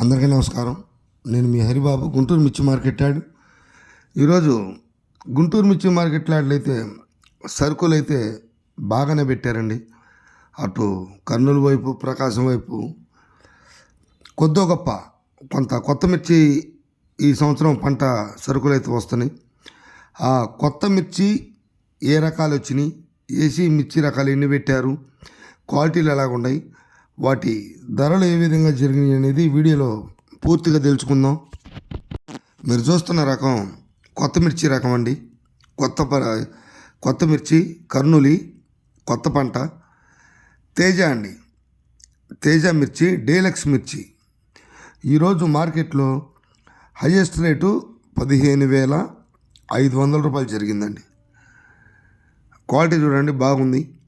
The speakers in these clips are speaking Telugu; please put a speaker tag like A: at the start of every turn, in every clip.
A: అందరికీ నమస్కారం. నేను మీ హరిబాబు. గుంటూరు మిర్చి మార్కెట్ యార్డ్ ఈరోజు గుంటూరు మిర్చి మార్కెట్ యార్డ్లో అయితే సరుకులు అయితే బాగానే పెట్టారండి. అటు కర్నూలు వైపు ప్రకాశం వైపు. కొద్దో గొప్ప కొంత కొత్త మిర్చి ఈ సంవత్సరం పంట సరుకులు అయితే వస్తున్నాయి. ఆ కొత్త మిర్చి ఏ రకాలు వచ్చినాయి? ఏసీ మిర్చి రకాలు ఎన్ని పెట్టారు? క్వాలిటీలు ఎలాగున్నాయి? వాటి ధరలు ఏ విధంగా జరిగినాయి అనేది వీడియోలో పూర్తిగా తెలుసుకుందాం. మీరు చూస్తున్న రకం కొత్త మిర్చి రకం అండి. కొత్త కొత్త మిర్చి కర్నూలి కొత్త పంట. తేజ అండి. తేజ మిర్చి డేలక్స్ మిర్చి. ఈరోజు మార్కెట్లో హయ్యెస్ట్ రేటు పదిహేను వేల ఐదు వందల రూపాయలు జరిగిందండి. క్వాలిటీ చూడండి బాగుంది.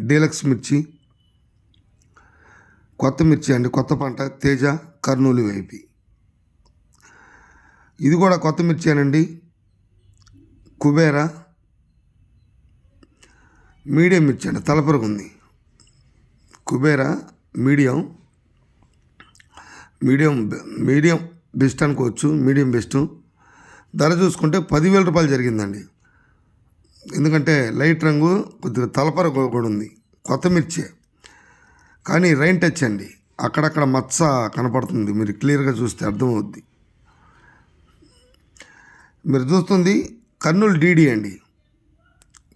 A: డీలక్స్ మిర్చి కొత్త మిర్చి అండి కొత్త పంట తేజ కర్నూలు వైపు. ఇది కూడా కొత్త మిర్చి కుబేరా మీడియం మిర్చి అండి తలపరకు ఉంది. Kubera medium medium medium best అనుకోవచ్చు మీడియం బెస్ట్. ధర చూసుకుంటే పదివేల రూపాయలు జరిగిందండి. ఎందుకంటే లైట్ రంగు కొద్దిగా తలపర కూడా ఉంది. కొత్త మిర్చే. కానీ రైన్ టచ్ అండి. అక్కడక్కడ మచ్చ కనపడుతుంది. మీరు క్లియర్గా చూస్తే అర్థమవుద్ది. మీరు చూస్తుంది కర్నూలు డీడీ అండి.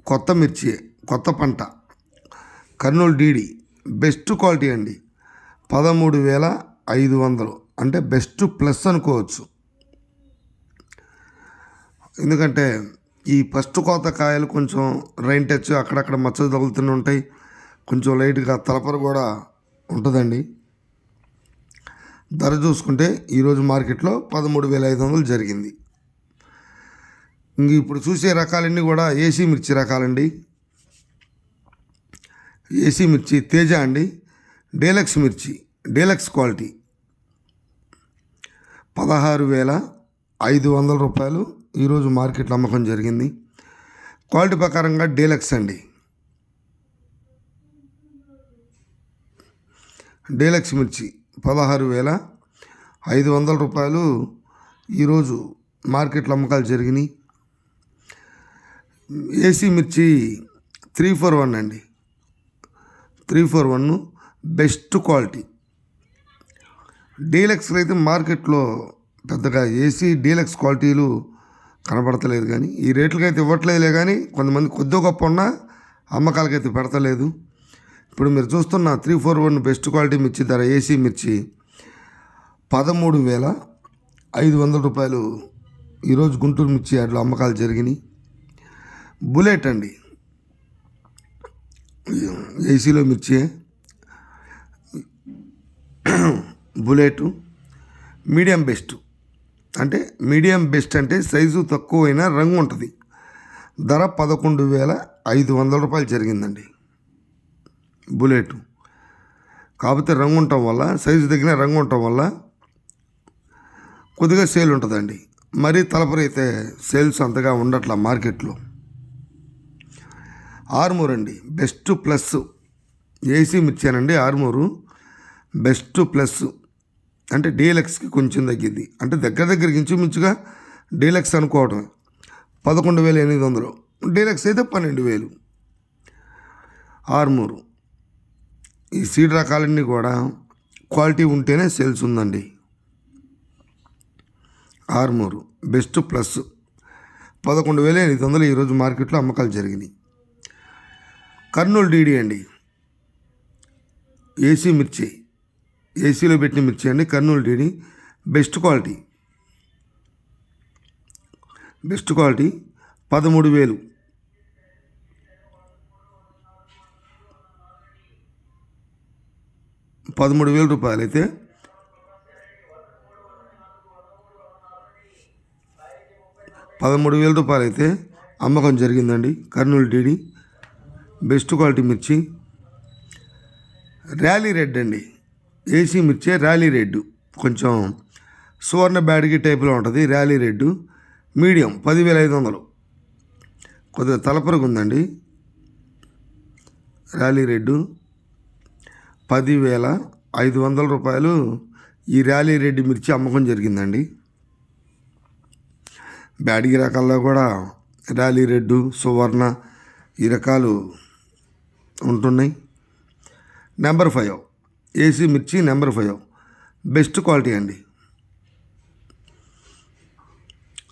A: కొత్త మిర్చి కొత్త పంట. కర్నూలు డీడీ. బెస్ట్ క్వాలిటీ అండి. పదమూడు వేల ఐదు వందలు. అంటే బెస్ట్ ప్లస్ అనుకోవచ్చు. ఎందుకంటే ఈ ఫస్ట్ కోత కాయలు కొంచెం రైన్ టచ్ అక్కడక్కడ మచ్చలు తగులుతూనే ఉంటాయి. కొంచెం లైట్గా తలపర కూడా ఉంటుందండి. ధర చూసుకుంటే ఈరోజు మార్కెట్లో పదమూడు వేల ఐదు వందలు జరిగింది. ఇంక ఇప్పుడు చూసే రకాలన్నీ కూడా ఏసీ మిర్చి రకాలండి. ఏసీ మిర్చి తేజ అండి. డీలక్స్ మిర్చి డీలక్స్ క్వాలిటీ పదహారు వేల ఐదు వందల రూపాయలు ఈరోజు మార్కెట్లో అమ్మకం జరిగింది. క్వాలిటీ ప్రకారంగా డీలక్స్ అండి. డీలక్స్ మిర్చి పదహారు వేల ఐదు వందల రూపాయలు ఈరోజు మార్కెట్లో అమ్మకాలు జరిగినాయి. ఏసీ మిర్చి త్రీ ఫోర్ వన్ అండి. Three four one best quality. డీలక్స్లు అయితే మార్కెట్లో పెద్దగా ఏసీ డీలక్స్ క్వాలిటీలు కనబడతలేదు కానీ ఈ రేట్లకి అయితే ఇవ్వట్లేదులే కానీ కొంతమంది కొద్ది గొప్ప ఉన్నా అమ్మకాలకైతే పెడతలేదు. ఇప్పుడు మీరు చూస్తున్న three four one best quality మిర్చి ధర ఏసీ మిర్చి పదమూడు వేల ఐదు వందల రూపాయలు. ఈరోజు గుంటూరు మిర్చి యార్డ్లో అమ్మకాలు జరిగినాయి. బుల్లెట్ అండి. ఏసీలో మిర్చి. బుల్లెట్. Medium best. అంటే మీడియం బెస్ట్ అంటే సైజు తక్కువైనా రంగు ఉంటుంది. ధర పదకొండు వేల ఐదు వందల రూపాయలు జరిగిందండి. బుల్లెట్. కాకపోతే రంగు ఉండటం వల్ల సైజు తగిన రంగు ఉండటం వల్ల కొద్దిగా సేల్ ఉంటుందండి. మరీ తలపరి అయితే సేల్స్ అంతగా ఉండట్ల మార్కెట్లో. ఆర్మూర్ అండి. Best plus. ఏసీ మిర్చానండి ఆర్మూరు. Best plus. అంటే డీలక్స్కి కొంచెం తగ్గింది. అంటే దగ్గర దగ్గరికి ఇంచుమించుగా డీలక్స్ అనుకోవటమే. పదకొండు వేల ఎనిమిది వందలు. డీలక్స్ అయితే పన్నెండు వేలు. ఆర్మూరు. ఈ సీడ్ రకాలన్నీ కూడా క్వాలిటీ ఉంటేనే సేల్స్ ఉందండి. Armoor best plus. పదకొండు వేల ఎనిమిది వందలు ఈరోజు మార్కెట్లో అమ్మకాలు జరిగినాయి. కర్నూలు డీడీ అండి. ఏసీ మిర్చి ఏసీలో పెట్టిన మిర్చి అండి. Kurnool DD best quality. Best quality పదమూడు వేలు. పదమూడు వేల రూపాయలు అయితే పదమూడు వేల రూపాయలు అయితే అమ్మకం జరిగిందండి. కర్నూలు డీడీ. బెస్ట్ క్వాలిటీ మిర్చి. ర్యాలీ రెడ్ అండి. ఏసీ మిర్చి ర్యాలీ రెడ్. కొంచెం సువర్ణ బ్యాడ్గి టైప్లో ఉంటుంది ర్యాలీ రెడ్. మీడియం పదివేల ఐదు వందలు. కొద్దిగా తలపరకు ఉందండి. ర్యాలీ రెడ్డు పదివేల ఐదు వందల రూపాయలు ఈ ర్యాలీ రెడ్డి మిర్చి అమ్మకం జరిగిందండి. బ్యాడిగి రకాల్లో కూడా ర్యాలీ రెడ్డు సువర్ణ ఈ రకాలు ఉంటున్నాయి. నెంబర్ ఫైవ్ ఏసీ మిర్చి నెంబర్ ఫైవ్ బెస్ట్ క్వాలిటీ అండి.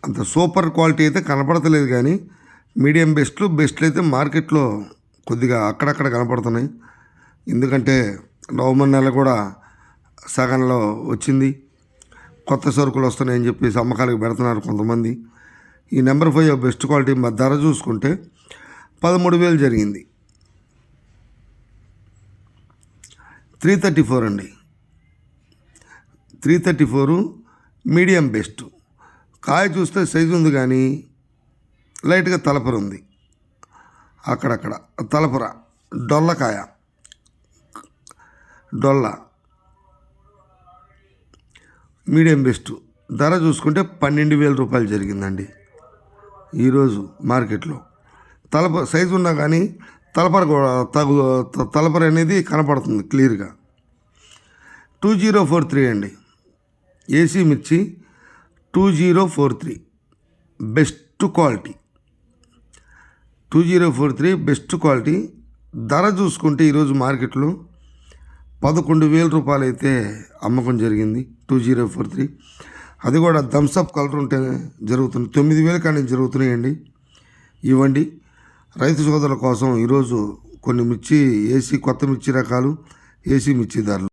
A: అంత సూపర్ క్వాలిటీ అయితే కనపడతలేదు కానీ మీడియం బెస్ట్లు బెస్ట్లు అయితే మార్కెట్లో కొద్దిగా అక్కడక్కడ కనపడుతున్నాయి. ఎందుకంటే నవంబర్ నెల కూడా సగంలో వచ్చింది. కొత్త సరుకులు వస్తున్నాయని చెప్పేసి అమ్మకాలకు పెడుతున్నారు కొంతమంది. ఈ నెంబర్ ఫైవ్ బెస్ట్ క్వాలిటీ మా ధర చూసుకుంటే పదమూడు వేలు జరిగింది. త్రీ థర్టీ ఫోర్ అండి. Three thirty four medium best. కాయ చూస్తే సైజు ఉంది కానీ లైట్గా తలపర ఉంది. అక్కడక్కడ తలపర డొల్లకాయ డొల్ల. Medium best. ధర చూసుకుంటే పన్నెండు వేల రూపాయలు జరిగిందండి. ఈరోజు మార్కెట్లో. తలప సైజు ఉన్నా కానీ తలపర కూడా తగు తలపర అనేది కనపడుతుంది క్లియర్గా. టూ జీరో ఫోర్ త్రీ అండి. ఏసీ మిర్చి two zero four three. Best quality. Two zero four three best quality. ధర చూసుకుంటే ఈరోజు మార్కెట్లో పదకొండు వేల రూపాయలు అయితే అమ్మకం జరిగింది టూ జీరో ఫోర్ త్రీ. అది కూడా థమ్స్అప్ కలర్ ఉంటే జరుగుతుంది. తొమ్మిది వేల కానీ జరుగుతున్నాయండి ఇవ్వండి. రైతు సోదరుల కోసం ఈరోజు కొన్ని మిర్చి ఏసీ కొత్త మిర్చి రకాలు ఏసీ మిర్చి ధరలు